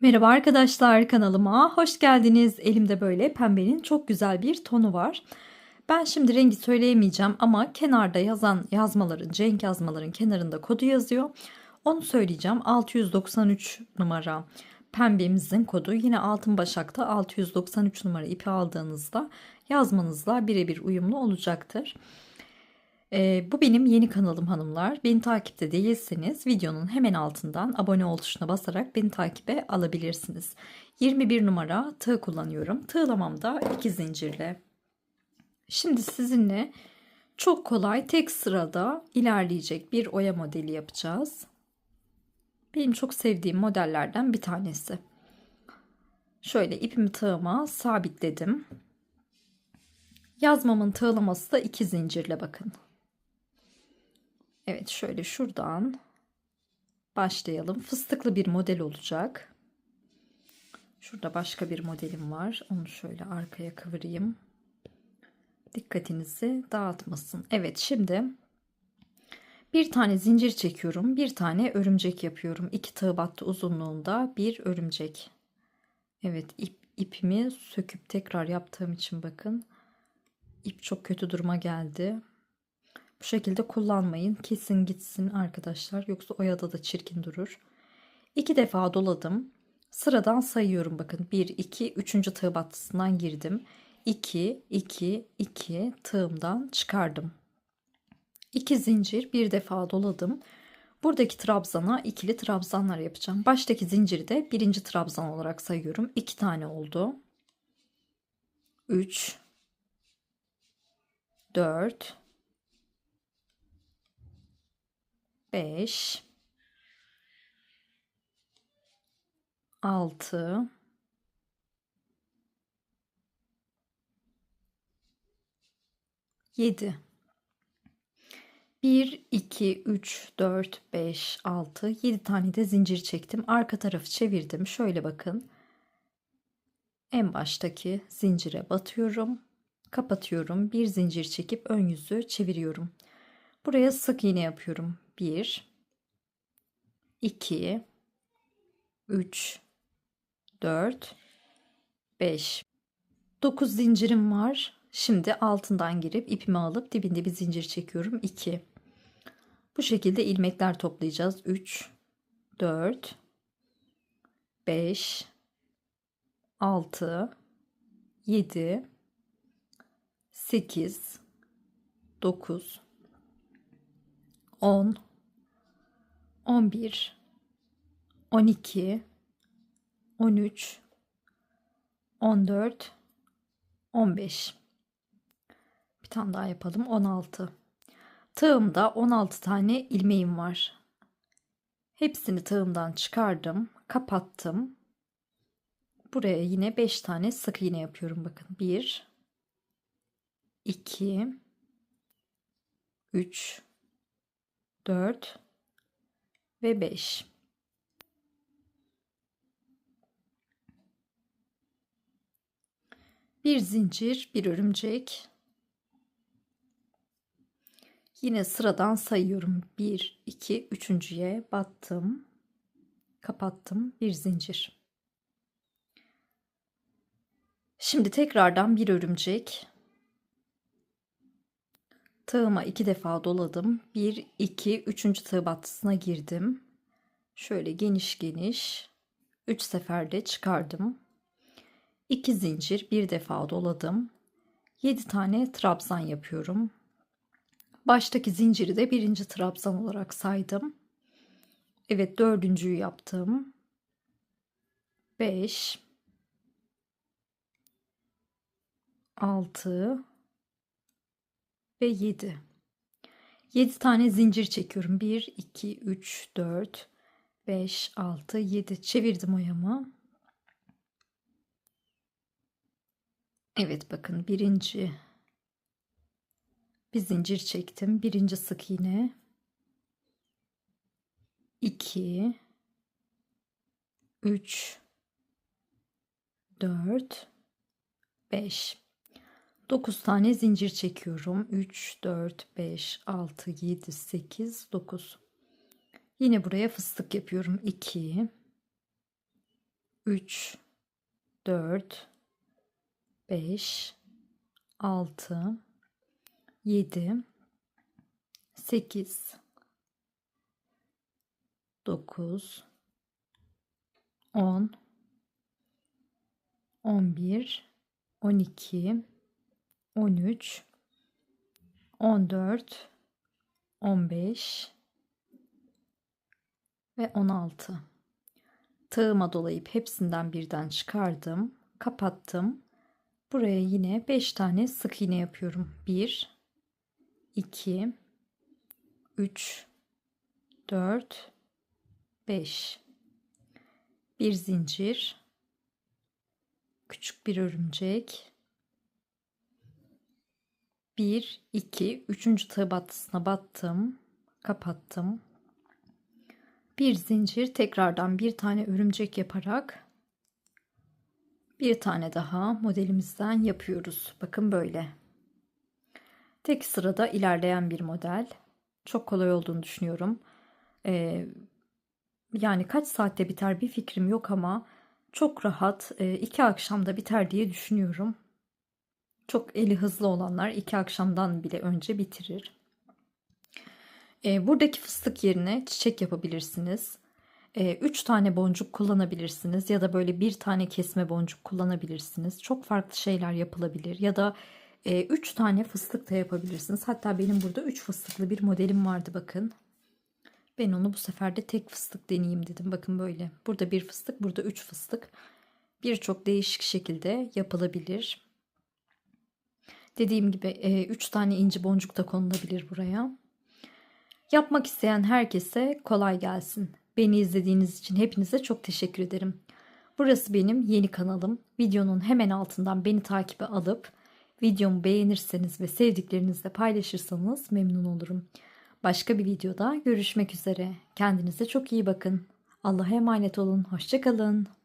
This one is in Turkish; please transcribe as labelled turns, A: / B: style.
A: Merhaba arkadaşlar kanalıma hoş geldiniz. Elimde böyle pembenin çok güzel bir tonu var. Ben şimdi rengi söyleyemeyeceğim ama kenarda yazan yazmaların, cenk yazmaların kenarında kodu yazıyor. Onu söyleyeceğim. 693 numara pembemizin kodu. Yine altın başakta 693 numara ipi aldığınızda yazmanızla birebir uyumlu olacaktır. Ee, bu benim yeni kanalım hanımlar. Beni takipte değilseniz videonun hemen altından abone ol tuşuna basarak beni takibe alabilirsiniz. 21 numara tığ kullanıyorum. Tığlamam da 2 zincirle. Şimdi sizinle çok kolay tek sırada ilerleyecek bir oya modeli yapacağız. Benim çok sevdiğim modellerden bir tanesi. Şöyle ipimi tığıma sabitledim. Yazmamın tığlaması da iki zincirle bakın. Evet şöyle şuradan başlayalım. Fıstıklı bir model olacak. Şurada başka bir modelim var. Onu şöyle arkaya kıvırayım. Dikkatinizi dağıtmasın. Evet şimdi bir tane zincir çekiyorum. Bir tane örümcek yapıyorum. İki tığ battı uzunluğunda bir örümcek. Evet ip, ipimi söküp tekrar yaptığım için bakın. İp çok kötü duruma geldi. Bu şekilde kullanmayın. Kesin gitsin arkadaşlar. Yoksa oyada da çirkin durur. İki defa doladım. Sıradan sayıyorum bakın. 1, 2, 3. tığ battısından girdim. 2, 2, 2 tığımdan çıkardım. 2 zincir bir defa doladım. Buradaki trabzana ikili trabzanlar yapacağım. Baştaki zinciri de birinci trabzan olarak sayıyorum. 2 tane oldu. 3 4 5 6 7 1 2 3 4 5 6 7 tane de zincir çektim. Arka tarafı çevirdim. Şöyle bakın. En baştaki zincire batıyorum. Kapatıyorum. Bir zincir çekip ön yüzü çeviriyorum. Buraya sık iğne yapıyorum. 1 2 3 4 5 9 zincirim var. Şimdi altından girip ipimi alıp dibinde bir zincir çekiyorum. 2 Bu şekilde ilmekler toplayacağız. 3 4 5 6 7 8 9 10 11 12 13 14 15 bir tane daha yapalım. 16 tığımda 16 tane ilmeğim var. Hepsini tığımdan çıkardım kapattım. Buraya yine 5 tane sık iğne yapıyorum bakın. 1 2 3 4 ve 5. Bir zincir, bir örümcek. Yine sıradan sayıyorum. 1, 2, üçüncüye battım. Kapattım. Bir zincir. Şimdi tekrardan bir örümcek. Tığıma iki defa doladım. 1, 2, 3. tığ battısına girdim. Şöyle geniş geniş 3 seferde çıkardım. 2 zincir bir defa doladım. 7 tane trabzan yapıyorum. Baştaki zinciri de birinci trabzan olarak saydım. Evet dördüncüyü yaptım. 5 6 ve 7. 7 tane zincir çekiyorum. 1, 2, 3, 4, 5, 6, 7. Çevirdim oyamı. Evet bakın birinci bir zincir çektim. Birinci sık iğne. 2 3 4 5 9 tane zincir çekiyorum. 3, 4, 5, 6, 7, 8, 9. Yine buraya fıstık yapıyorum. 2, 3 4 5 6 7 8 9 10 11 12 13 14 15 ve 16 tığıma dolayıp hepsinden birden çıkardım kapattım. Buraya yine 5 tane sık iğne yapıyorum. 1 2 3 4 5 bir zincir küçük bir örümcek 1 2 3. tığ battısına battım kapattım bir zincir tekrardan bir tane örümcek yaparak bir tane daha modelimizden yapıyoruz bakın böyle tek sırada ilerleyen bir model çok kolay olduğunu düşünüyorum ee, yani kaç saatte biter bir fikrim yok ama çok rahat e, iki akşamda biter diye düşünüyorum. Çok eli hızlı olanlar iki akşamdan bile önce bitirir. E, buradaki fıstık yerine çiçek yapabilirsiniz. E, üç tane boncuk kullanabilirsiniz ya da böyle bir tane kesme boncuk kullanabilirsiniz. Çok farklı şeyler yapılabilir ya da e, üç tane fıstık da yapabilirsiniz. Hatta benim burada üç fıstıklı bir modelim vardı bakın. Ben onu bu sefer de tek fıstık deneyeyim dedim. Bakın böyle. Burada bir fıstık, burada üç fıstık. Birçok değişik şekilde yapılabilir. Dediğim gibi e, üç tane inci boncuk da konulabilir buraya. Yapmak isteyen herkese kolay gelsin. Beni izlediğiniz için hepinize çok teşekkür ederim. Burası benim yeni kanalım. Videonun hemen altından beni takibe alıp videomu beğenirseniz ve sevdiklerinizle paylaşırsanız memnun olurum. Başka bir videoda görüşmek üzere. Kendinize çok iyi bakın. Allah'a emanet olun. Hoşçakalın.